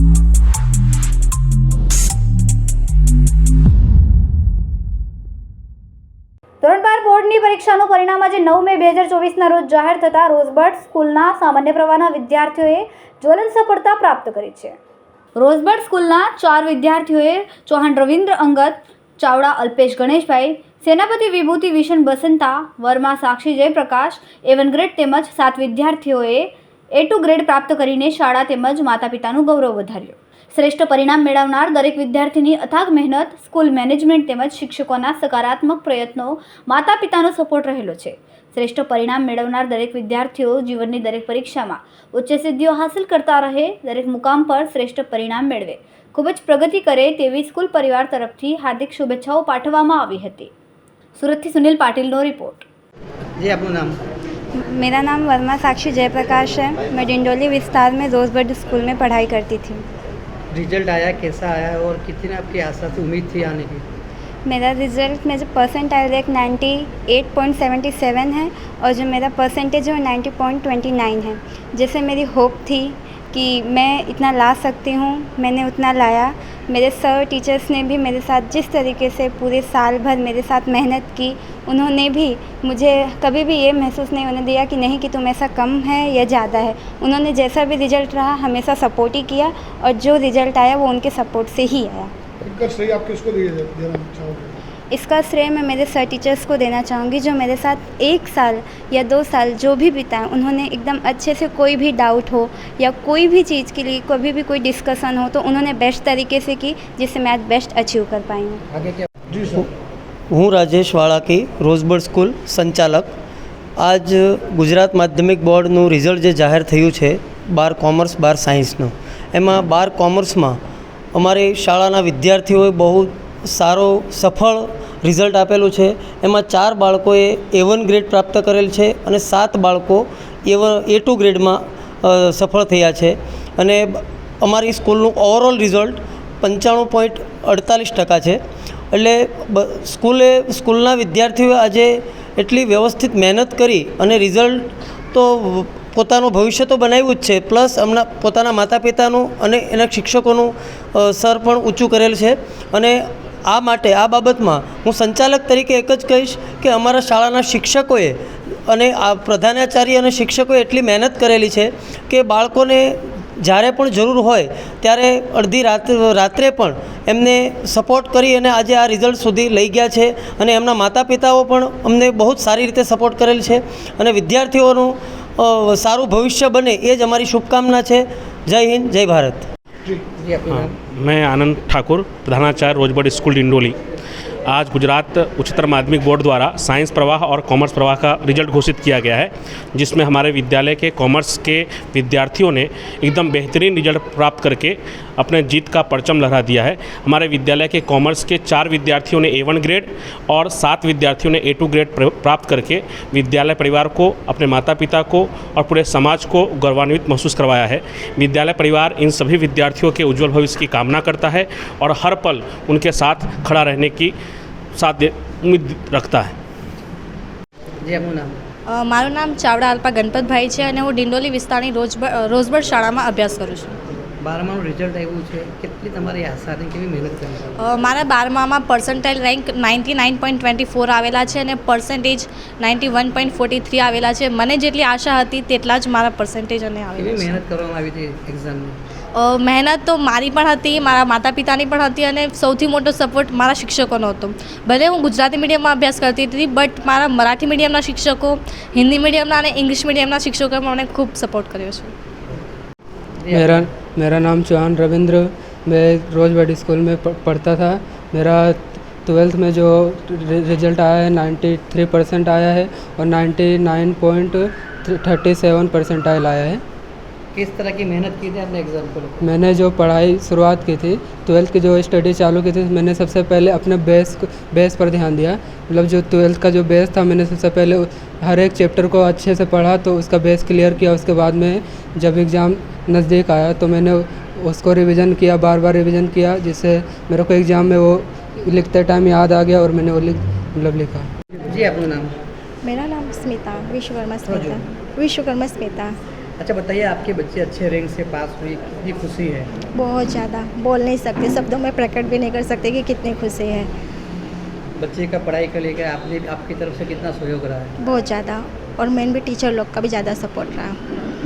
ધોરણ બાર બોર્ડની પરીક્ષાનું પરિણામ આજે નવ મે બે હજાર ચોવીસના રોજ જાહેર થતાં રોઝબર્ટ સ્કૂલના સામાન્ય પ્રવાહના વિદ્યાર્થીઓએ જ્વલન સફળતા પ્રાપ્ત કરી છે રોઝબર્ટ સ્કૂલના ચાર વિદ્યાર્થીઓએ ચૌહાણ રવિન્દ્ર અંગત ચાવડા અલ્પેશ ગણેશભાઈ સેનાપતિ વિભૂતિ વિષણ બસંતા વર્મા સાક્ષી જયપ્રકાશ એવન ગ્રેડ તેમજ સાત વિદ્યાર્થીઓએ એ ટુ ગ્રેડ પ્રાપ્ત કરીને શાળા તેમજ માતા પિતાનું ગૌરવ વધાર્યું શ્રેષ્ઠ પરિણામ મેળવનાર દરેક વિદ્યાર્થીની અથાગ મહેનત સ્કૂલ મેનેજમેન્ટ તેમજ શિક્ષકોના સકારાત્મક પ્રયત્નો માતા પિતાનો સપોર્ટ રહેલો છે શ્રેષ્ઠ પરિણામ મેળવનાર દરેક વિદ્યાર્થીઓ જીવનની દરેક પરીક્ષામાં ઉચ્ચ સિદ્ધિઓ હાંસલ કરતા રહે દરેક મુકામ પર શ્રેષ્ઠ પરિણામ મેળવે ખૂબ જ પ્રગતિ કરે તેવી સ્કૂલ પરિવાર તરફથી હાર્દિક શુભેચ્છાઓ પાઠવવામાં આવી હતી સુરતથી સુનિલ પાટીલનો રિપોર્ટ જી આપનું નામ मेरा नाम वर्मा साक्षी जयप्रकाश है मैं डिंडोली विस्तार में रोजबर्ड स्कूल में पढ़ाई करती थी रिजल्ट आया कैसा आया और कितनी आपकी आशा थी उम्मीद थी आने की मेरा रिजल्ट में जो आया एक ninety eight point seventy seven है और जो मेरा परसेंटेज है वो नाइन्टी पॉइंट ट्वेंटी नाइन है जैसे मेरी होप थी कि मैं इतना ला सकती हूँ मैंने उतना लाया मेरे सर टीचर्स ने भी मेरे साथ जिस तरीके से पूरे साल भर मेरे साथ मेहनत की उन्होंने भी मुझे कभी भी ये महसूस नहीं होने दिया कि नहीं कि तुम ऐसा कम है या ज़्यादा है उन्होंने जैसा भी रिजल्ट रहा हमेशा सपोर्ट ही किया और जो रिजल्ट आया वो उनके सपोर्ट से ही आया देना इसका श्रेय मैं मेरे सर टीचर्स को देना चाहूँगी जो मेरे साथ एक साल या दो साल जो भी बिताएं उन्होंने एकदम अच्छे से कोई भी डाउट हो या कोई भी चीज़ के लिए कभी भी कोई डिस्कशन हो तो उन्होंने बेस्ट तरीके से की जिससे मैं आज बेस्ट अचीव कर पाई हूँ હું રાજેશ વાળાકી રોઝબર્ડ સ્કૂલ સંચાલક આજ ગુજરાત માધ્યમિક બોર્ડનું રિઝલ્ટ જે જાહેર થયું છે બાર કોમર્સ બાર સાયન્સનું એમાં બાર કોમર્સમાં અમારી શાળાના વિદ્યાર્થીઓએ બહુ સારો સફળ રિઝલ્ટ આપેલું છે એમાં ચાર બાળકોએ એ વન ગ્રેડ પ્રાપ્ત કરેલ છે અને સાત બાળકો એ વન એ ટુ ગ્રેડમાં સફળ થયા છે અને અમારી સ્કૂલનું ઓવરઓલ રિઝલ્ટ પંચાણું પોઈન્ટ અડતાલીસ ટકા છે એટલે સ્કૂલે સ્કૂલના વિદ્યાર્થીઓ આજે એટલી વ્યવસ્થિત મહેનત કરી અને રિઝલ્ટ તો પોતાનું ભવિષ્ય તો બનાવ્યું જ છે પ્લસ એમના પોતાના માતા પિતાનું અને એના શિક્ષકોનું સર પણ ઊંચું કરેલ છે અને આ માટે આ બાબતમાં હું સંચાલક તરીકે એક જ કહીશ કે અમારા શાળાના શિક્ષકોએ અને આ પ્રધાનાચાર્ય અને શિક્ષકોએ એટલી મહેનત કરેલી છે કે બાળકોને જ્યારે પણ જરૂર હોય ત્યારે અડધી રાત રાત્રે પણ એમને સપોર્ટ કરી અને આજે આ રિઝલ્ટ સુધી લઈ ગયા છે અને એમના માતા પિતાઓ પણ અમને બહુ જ સારી રીતે સપોર્ટ કરેલ છે અને વિદ્યાર્થીઓનું સારું ભવિષ્ય બને એ જ અમારી શુભકામના છે જય હિન્દ જય ભારત जी जी अपना नाम मैं आनंद ठाकुर प्रधानाचार्य रोजबर्ड स्कूल डिंडोली आज गुजरात उच्चतर माध्यमिक बोर्ड द्वारा साइंस प्रवाह और कॉमर्स प्रवाह का रिजल्ट घोषित किया गया है जिसमें हमारे विद्यालय के कॉमर्स के विद्यार्थियों ने एकदम बेहतरीन रिजल्ट प्राप्त करके अपने जीत का परचम लहरा दिया है हमारे विद्यालय के कॉमर्स के चार विद्यार्थियों ने ए वन ग्रेड और सात विद्यार्थियों ने ए टू ग्रेड प्राप्त करके विद्यालय परिवार को अपने माता पिता को और पूरे समाज को गौरवान्वित महसूस करवाया है विद्यालय परिवार इन सभी विद्यार्थियों के उज्जवल भविष्य की कामना करता है और हर पल उनके साथ खड़ा रहने की साथ दे उम्मीद रखता મારું નામ ચાવડા અલ્પા ગણપતભાઈ છે અને હું ડિંડોલી વિસ્તારની રોજબર શાળામાં અભ્યાસ કરું છું બારમાનું રિઝલ્ટ આવ્યું છે કેટલી તમારી આશા હતી કેવી મહેનત કરી મારા બારમામાં percentile rank ninety nine point twenty four આવેલા છે અને percentage ninety one point forty three આવેલા છે મને જેટલી આશા હતી તેટલા જ મારા પર્સન્ટેજ અને કેવી છે મહેનત કરવામાં આવી હતી એક્ઝામની મહેનત તો મારી પણ હતી મારા માતા પિતાની પણ હતી અને સૌથી મોટો સપોર્ટ મારા શિક્ષકોનો હતો ભલે હું ગુજરાતી મીડિયમમાં અભ્યાસ કરતી હતી બટ મારા મરાઠી મીડિયમના શિક્ષકો હિન્દી મીડિયમના અને ઇંગ્લિશ મીડિયમના શિક્ષકોએ મને ખૂબ સપોર્ટ કર્યો છે મેરા નામ मेरा રવિન્દ્ર મેં चौहान रविंद्र मैं रोज बड़ी स्कूल में જો રિઝલ્ટ આયા ट्वेल्थ में जो रिजल्ट आया है 93 परसेंट आया है और 99.37 परसेंटाइल आया है किस तरह की मेहनत की थी अपने एग्जाम्पल मैंने जो पढ़ाई शुरुआत की थी ट्वेल्थ की जो स्टडी चालू की थी मैंने सबसे पहले अपने बेस बेस पर ध्यान दिया मतलब जो ट्वेल्थ का जो बेस था मैंने सबसे पहले हर एक चैप्टर को अच्छे से पढ़ा तो उसका बेस क्लियर किया उसके बाद में जब एग्ज़ाम नज़दीक आया तो मैंने उसको रिविज़न किया बार बार रिविज़न किया जिससे मेरे को एग्ज़ाम में वो लिखते टाइम याद आ गया और मैंने वो लिख मतलब लिखा जी अपना नाम मेरा नाम स्मिता विश्वकर्मा तो स्मिता विश्वकर्मा स्मिता अच्छा बताइए आपके बच्चे अच्छे रैंक से पास हुए कितनी खुशी है बहुत ज़्यादा बोल नहीं सकते शब्दों में प्रकट भी नहीं कर सकते कि कितनी खुशी है बच्चे का पढ़ाई को लेकर आपने आपकी तरफ से कितना सहयोग रहा है बहुत ज़्यादा और मेन भी टीचर लोग का भी ज़्यादा सपोर्ट रहा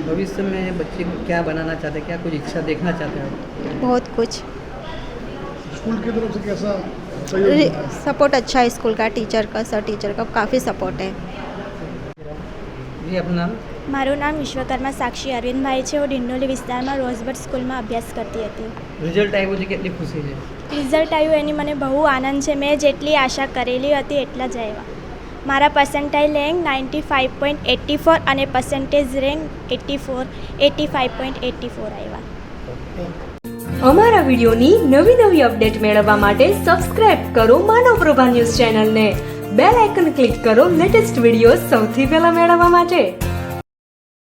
भविष्य में बच्चे को क्या बनाना चाहते हैं क्या कुछ इच्छा देखना चाहते हैं बहुत कुछ स्कूल की तरफ से कैसा सपोर्ट अच्छा है स्कूल का टीचर का सर टीचर का काफ़ी सपोर्ट है जी अपना મારું નામ વિશ્વકર્મા સાક્ષી અરવિંદભાઈ છે હું ડિંડોલી વિસ્તારમાં રોઝબર્ટ સ્કૂલમાં અભ્યાસ કરતી હતી રિઝલ્ટ આવ્યું છે કેટલી ખુશી છે રિઝલ્ટ આવ્યું એની મને બહુ આનંદ છે મેં જેટલી આશા કરેલી હતી એટલા જ આવ્યા મારા percentile rank ninety five point eighty four અને percentage rank eighty four eighty five point eighty four આવ્યા અમારા વિડીયોની નવી નવી અપડેટ મેળવવા માટે સબસ્ક્રાઇબ કરો માનવ પ્રભા ન્યૂઝ ચેનલને બેલ આઇકન ક્લિક કરો લેટેસ્ટ વિડીયો સૌથી પહેલા મેળવવા માટે